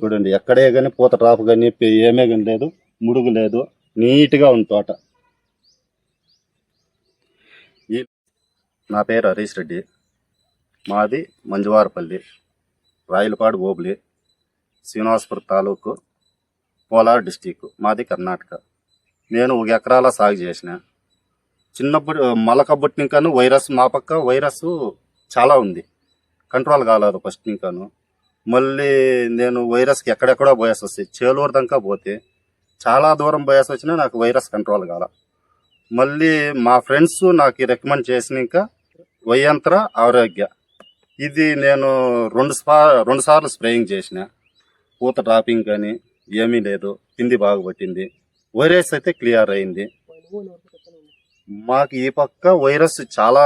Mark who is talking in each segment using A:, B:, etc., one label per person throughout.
A: చూడండి ఎక్కడే కానీ పూత డ్రాప్ కానీ ఏమే కానీ లేదు ముడుగు లేదు నీట్గా ఉంది తోట. ఈ నా పేరు హరీష్ రెడ్డి. మాది మంజువారపల్లి రాయలపాడు ఓబ్లి శ్రీనివాసపురం తాలూకు కోలార్ డిస్టిక్ మాది కర్ణాటక. నేను ఒక ఎకరాల సాగు చేసిన. చిన్నప్పుడు మొలకబ్బుట్టి ఇంకాను వైరస్ మా పక్క వైరస్ చాలా ఉంది. కంట్రోల్ కాలేదు ఫస్ట్ ఇంకాను మళ్ళీ నేను వైరస్కి ఎక్కడెక్కడో పోయాల్సి వస్తాయి చేలూరు దాకా పోతే చాలా దూరం పోయాల్సి వచ్చినా నాకు వైరస్ కంట్రోల్ కాల. మళ్ళీ మా ఫ్రెండ్స్ నాకు రికమెండ్ చేసినాక ఇంకా వయంత్ర ఆరోగ్య. ఇది నేను రెండు స్పా రెండు సార్లు స్ప్రేయింగ్ చేసిన. పూత డ్రాపింగ్ కానీ ఏమీ లేదు. పిండి బాగా పట్టింది. వైరస్ అయితే క్లియర్ అయింది. మాకు ఈ పక్క వైరస్ చాలా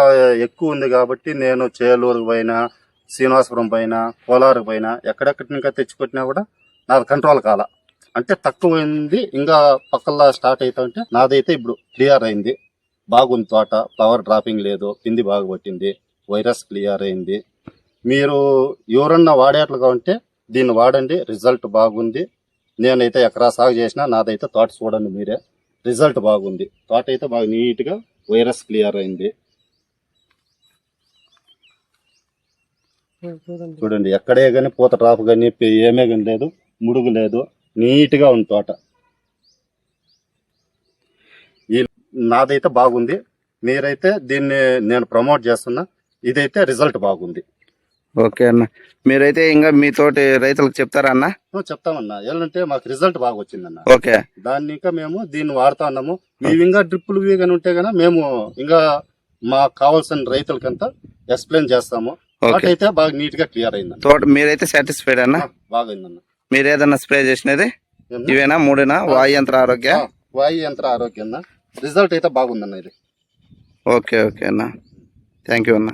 A: ఎక్కువ ఉంది కాబట్టి నేను చేలూరు పోయినా శ్రీనివాసపురం పైన కోలారు పైన ఎక్కడెక్కడి ఇంకా తెచ్చిపెట్టినా కూడా నాది కంట్రోల్ కాల. అంటే తక్కువైంది ఇంకా పక్కల్లా స్టార్ట్ అవుతా ఉంటే నాదైతే ఇప్పుడు క్లియర్ అయింది. బాగుంది తోట ఫ్లవర్ డ్రాపింగ్ లేదు పిండి బాగా పట్టింది వైరస్ క్లియర్ అయింది. మీరు ఎవరన్నా వాడేట్లుగా ఉంటే దీన్ని వాడండి రిజల్ట్ బాగుంది. నేనైతే ఎకరా సాగు చేసిన నాదైతే తోట చూడండి మీరే రిజల్ట్ బాగుంది. తోట అయితే బాగా నీట్గా వైరస్ క్లియర్ అయింది. చూడండి. ఎక్కడే కానీ పూత డ్రాప్ కానీ ఏమే కానీ లేదు ముడుగు లేదు నీట్గా ఉంది తోట. ఈ నాదైతే బాగుంది. మీరైతే దీన్ని నేను ప్రమోట్ చేస్తున్నా. ఇదైతే రిజల్ట్ బాగుంది.
B: ఓకే అన్న. మీరైతే ఇంకా మీతోటి రైతులకు చెప్తారా అన్న?
A: ఓ, చెప్తామన్నా. ఏంటంటే మాకు రిజల్ట్ బాగా వచ్చిందన్న.
B: ఓకే.
A: దాన్ని ఇంకా మేము దీన్ని వాడుతా ఉన్నాము. మేము ఇంకా డ్రిప్పులు ఇవి కానీ ఉంటే గన మేము ఇంకా మాకు కావాల్సిన రైతులకంతా ఎక్స్ప్లెయిన్ చేస్తాము. వాటైతే బాగా నీట్గా క్లియర్ అయిందన్న.
B: తోట మీరైతే సాటిస్ఫైడ్ అన్న?
A: బాగా అయిందన్న.
B: మీరు ఏదన్నా స్ప్రే చేసినది? ఇవేనా మూడేనా? వాయు యంత్ర ఆరోగ్య?
A: వాయు యంత్ర ఆరోగ్యం రిజల్ట్ అయితే బాగుందన్న ఇది.
B: ఓకే ఓకే అన్న. థ్యాంక్ యూ అన్న.